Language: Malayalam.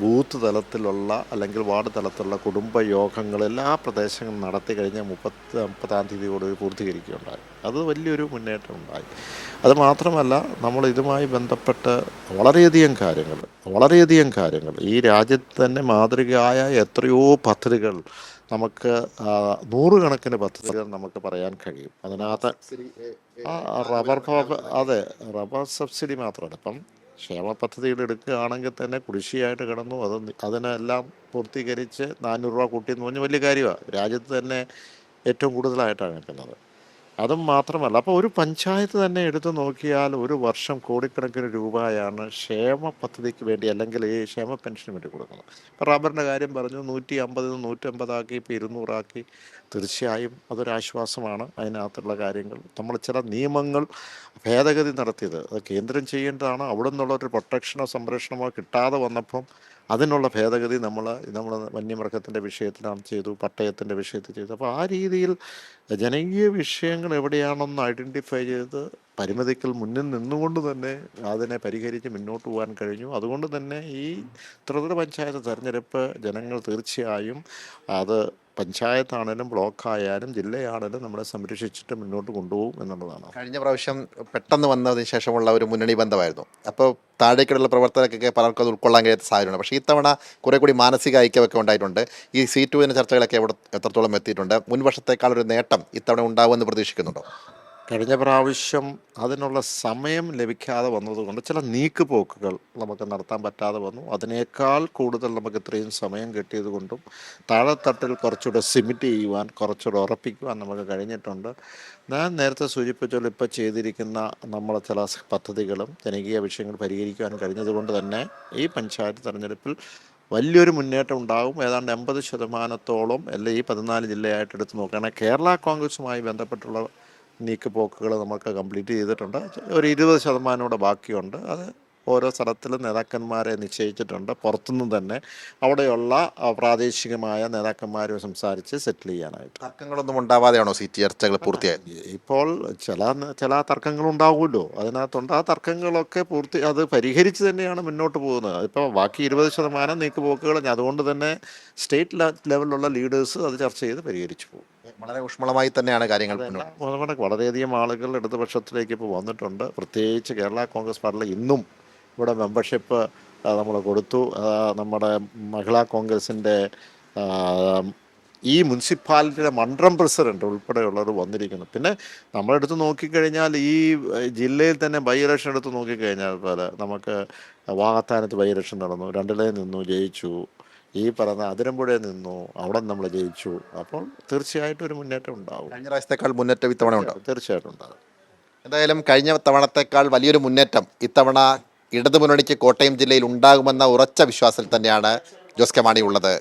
ബൂത്ത് തലത്തിലുള്ള അല്ലെങ്കിൽ വാർഡ് തലത്തിലുള്ള കുടുംബ യോഗങ്ങൾ എല്ലാ പ്രദേശങ്ങളും നടത്തി കഴിഞ്ഞ മുപ്പത്തി മുപ്പതാം തീയതിയോട് പൂർത്തീകരിക്കുകയുണ്ടായി. അത് വലിയൊരു മുന്നേറ്റം ഉണ്ടായി. അത് മാത്രമല്ല നമ്മൾ ഇതുമായി ബന്ധപ്പെട്ട് വളരെയധികം കാര്യങ്ങൾ വളരെയധികം കാര്യങ്ങൾ. ഈ രാജ്യത്ത് തന്നെ മാതൃകയായ എത്രയോ പദ്ധതികൾ നമുക്ക് നൂറുകണക്കിന് പദ്ധതികൾ നമുക്ക് പറയാൻ കഴിയും. അതിനകത്ത് ആ റബ്ബർ അതെ റബ്ബർ സബ്സിഡി മാത്രമല്ല. ഇപ്പം ക്ഷേമ പദ്ധതികൾ എടുക്കുകയാണെങ്കിൽ തന്നെ കുടിശ്ശിയായിട്ട് കിടന്നു. അത് അതിനെല്ലാം പൂർത്തീകരിച്ച് നാനൂറ് രൂപ കൂട്ടിയെന്ന് പറഞ്ഞ് വലിയ കാര്യമാണ്. രാജ്യത്ത് തന്നെ ഏറ്റവും കൂടുതലായിട്ടാണ് നിൽക്കുന്നത്. അതും മാത്രമല്ല. അപ്പോൾ ഒരു പഞ്ചായത്ത് തന്നെ എടുത്തു നോക്കിയാൽ ഒരു വർഷം കോടിക്കണക്കിന് രൂപയാണ് ക്ഷേമ പദ്ധതിക്ക് വേണ്ടി അല്ലെങ്കിൽ ഈ ക്ഷേമ പെൻഷന് വേണ്ടി കൊടുക്കുന്നത്. ഇപ്പോൾ റബ്ബറിന്റെ കാര്യം പറഞ്ഞു നൂറ്റി അമ്പതിൽ നിന്ന് നൂറ്റമ്പതാക്കി ഇപ്പോൾ ഇരുന്നൂറാക്കി. തീർച്ചയായും അതൊരാശ്വാസമാണ് അതിനകത്തുള്ള കാര്യങ്ങൾ. നമ്മൾ ചില നിയമങ്ങൾ ഭേദഗതി നടത്തിയത് അത് കേന്ദ്രം ചെയ്യേണ്ടതാണ്. അവിടെ നിന്നുള്ള ഒരു പ്രൊട്ടക്ഷനോ സംരക്ഷണമോ കിട്ടാതെ വന്നപ്പം അതിനുള്ള ഭേദഗതി നമ്മൾ നമ്മൾ വന്യമൃഗത്തിന്റെ വിഷയത്തിലാണ് ചെയ്തു പട്ടയത്തിന്റെ വിഷയത്തിൽ ചെയ്തു. അപ്പോൾ ആ രീതിയിൽ ജനകീയ വിഷയങ്ങൾ എവിടെയാണെന്ന് ഐഡന്റിഫൈ ചെയ്ത് പരിമിതിക്കൽ മുന്നിൽ നിന്നുകൊണ്ട് തന്നെ അതിനെ പരിഹരിച്ച് മുന്നോട്ട് പോകാൻ കഴിഞ്ഞു. അതുകൊണ്ട് തന്നെ ഈ ത്രിതല പഞ്ചായത്ത് തെരഞ്ഞെടുപ്പ് ജനങ്ങൾ തീർച്ചയായും അത് പഞ്ചായത്താണേലും ബ്ലോക്കായാലും ജില്ലയാണേലും നമ്മളെ സംരക്ഷിച്ചിട്ട് മുന്നോട്ട് കൊണ്ടുപോകും എന്നുള്ളതാണ്. കഴിഞ്ഞ പ്രാവശ്യം പെട്ടെന്ന് വന്നതിന് ശേഷമുള്ള ഒരു മുന്നണി ബന്ധമായിരുന്നു. അപ്പോൾ താഴേക്കിടയുള്ള പ്രവർത്തകർക്കൊക്കെ പലർക്കും അത് ഉൾക്കൊള്ളാൻ കഴിയാത്ത സാഹചര്യമാണ് പക്ഷേ ഇത്തവണ കുറെ കൂടി മാനസിക ഐക്യമൊക്കെ ഉണ്ടായിട്ടുണ്ട്. ഈ സീറ്റ് വിന ചർച്ചകളൊക്കെ എവിടെ എത്രത്തോളം എത്തിയിട്ടുണ്ട്? മുൻ ഒരു നേട്ടം ഇത്തവണ ഉണ്ടാവുമെന്ന് പ്രതീക്ഷിക്കുന്നുണ്ടോ? കഴിഞ്ഞ പ്രാവശ്യം അതിനുള്ള സമയം ലഭിക്കാതെ വന്നതുകൊണ്ട് ചില നീക്കുപോക്കുകൾ നമുക്ക് നടത്താൻ പറ്റാതെ വന്നു. അതിനേക്കാൾ കൂടുതൽ നമുക്ക് ഇത്രയും സമയം കിട്ടിയത് കൊണ്ടും താഴെത്തട്ടിൽ കുറച്ചുകൂടെ സിമിറ്റ് ചെയ്യുവാൻ കുറച്ചുകൂടെ ഉറപ്പിക്കുവാൻ നമുക്ക് കഴിഞ്ഞിട്ടുണ്ട്. ഞാൻ നേരത്തെ സൂചിപ്പിച്ചോളൂ ഇപ്പോൾ ചെയ്തിരിക്കുന്ന നമ്മളെ ചില പദ്ധതികളും ജനകീയ വിഷയങ്ങൾ പരിഹരിക്കുവാൻ കഴിഞ്ഞതുകൊണ്ട് തന്നെ ഈ പഞ്ചായത്ത് തെരഞ്ഞെടുപ്പിൽ വലിയൊരു മുന്നേറ്റം ഉണ്ടാകും. ഏതാണ്ട് എൺപത് ശതമാനത്തോളം അല്ലെ ഈ പതിനാല് ജില്ലയായിട്ട് എടുത്ത് നോക്കുകയാണെങ്കിൽ കേരള കോൺഗ്രസുമായി ബന്ധപ്പെട്ടുള്ള നീക്കുപോക്കുകൾ നമുക്ക് കംപ്ലീറ്റ് ചെയ്തിട്ടുണ്ട്. ഒരു ഇരുപത് ശതമാനം കൂടെ ബാക്കിയുണ്ട്. അത് ഓരോ സ്ഥലത്തിലും നേതാക്കന്മാരെ നിശ്ചയിച്ചിട്ടുണ്ട്. പുറത്തുനിന്ന് തന്നെ അവിടെയുള്ള പ്രാദേശികമായ നേതാക്കന്മാരും സംസാരിച്ച് സെറ്റിൽ ചെയ്യാനായിട്ട്. തർക്കങ്ങളൊന്നും ഉണ്ടാവാതെയാണോ സീറ്റ് ചർച്ചകൾ പൂർത്തിയായത്? ഇപ്പോൾ ചില ചില തർക്കങ്ങൾ ഉണ്ടാവുമല്ലോ. അതിനകത്തുണ്ട്. ആ തർക്കങ്ങളൊക്കെ പൂർത്തി അത് പരിഹരിച്ച് തന്നെയാണ് മുന്നോട്ട് പോകുന്നത്. ഇപ്പോൾ ബാക്കി ഇരുപത് ശതമാനം നീക്കുപോക്കുകൾ അതുകൊണ്ട് തന്നെ സ്റ്റേറ്റ് ലെവലിലുള്ള ലീഡേഴ്സ് അത് ചർച്ച ചെയ്ത് പരിഹരിച്ചു പോകും. വളരെ ഊഷ്മളമായി തന്നെയാണ് കാര്യങ്ങൾ വളരെയധികം ആളുകൾ ഇടതുപക്ഷത്തിലേക്ക് ഇപ്പോൾ വന്നിട്ടുണ്ട്. പ്രത്യേകിച്ച് കേരള കോൺഗ്രസ് പാർട്ടിയിൽ ഇന്നും ഇവിടെ മെമ്പർഷിപ്പ് നമ്മൾ കൊടുത്തു. നമ്മുടെ മഹിളാ കോൺഗ്രസിന്റെ ഈ മുനിസിപ്പാലിറ്റിയുടെ മണ്ഡലം പ്രസിഡന്റ് ഉൾപ്പെടെയുള്ളവർ വന്നിരിക്കുന്നു. പിന്നെ നമ്മളെടുത്ത് നോക്കിക്കഴിഞ്ഞാൽ ഈ ജില്ലയിൽ തന്നെ ബൈ ഇലക്ഷൻ എടുത്ത് നോക്കിക്കഴിഞ്ഞാൽ പോലെ നമുക്ക് വാഗത്താനത്ത് ബൈ ഇലക്ഷൻ നടന്നു. രണ്ടിലേ നിന്നു ജയിച്ചു. ഈ പറഞ്ഞ അതിരമ്പുഴയിൽ നിന്നു അവിടെ നമ്മൾ ജയിച്ചു. അപ്പോൾ തീർച്ചയായിട്ടും ഒരു മുന്നേറ്റം ഉണ്ടാവും. കഴിഞ്ഞ പ്രാവശ്യത്തെക്കാൾ മുന്നേറ്റം ഇത്തവണ ഉണ്ടാവും. തീർച്ചയായിട്ടും ഉണ്ടാകും എന്തായാലും കഴിഞ്ഞ തവണത്തേക്കാൾ വലിയൊരു മുന്നേറ്റം ഇത്തവണ ഇടതു മുന്നണിക്ക് കോട്ടയം ജില്ലയിൽ ഉണ്ടാകുമെന്ന ഉറച്ച വിശ്വാസത്തിൽ തന്നെയാണ് ജോസ് കെ മാണി ഉള്ളത്.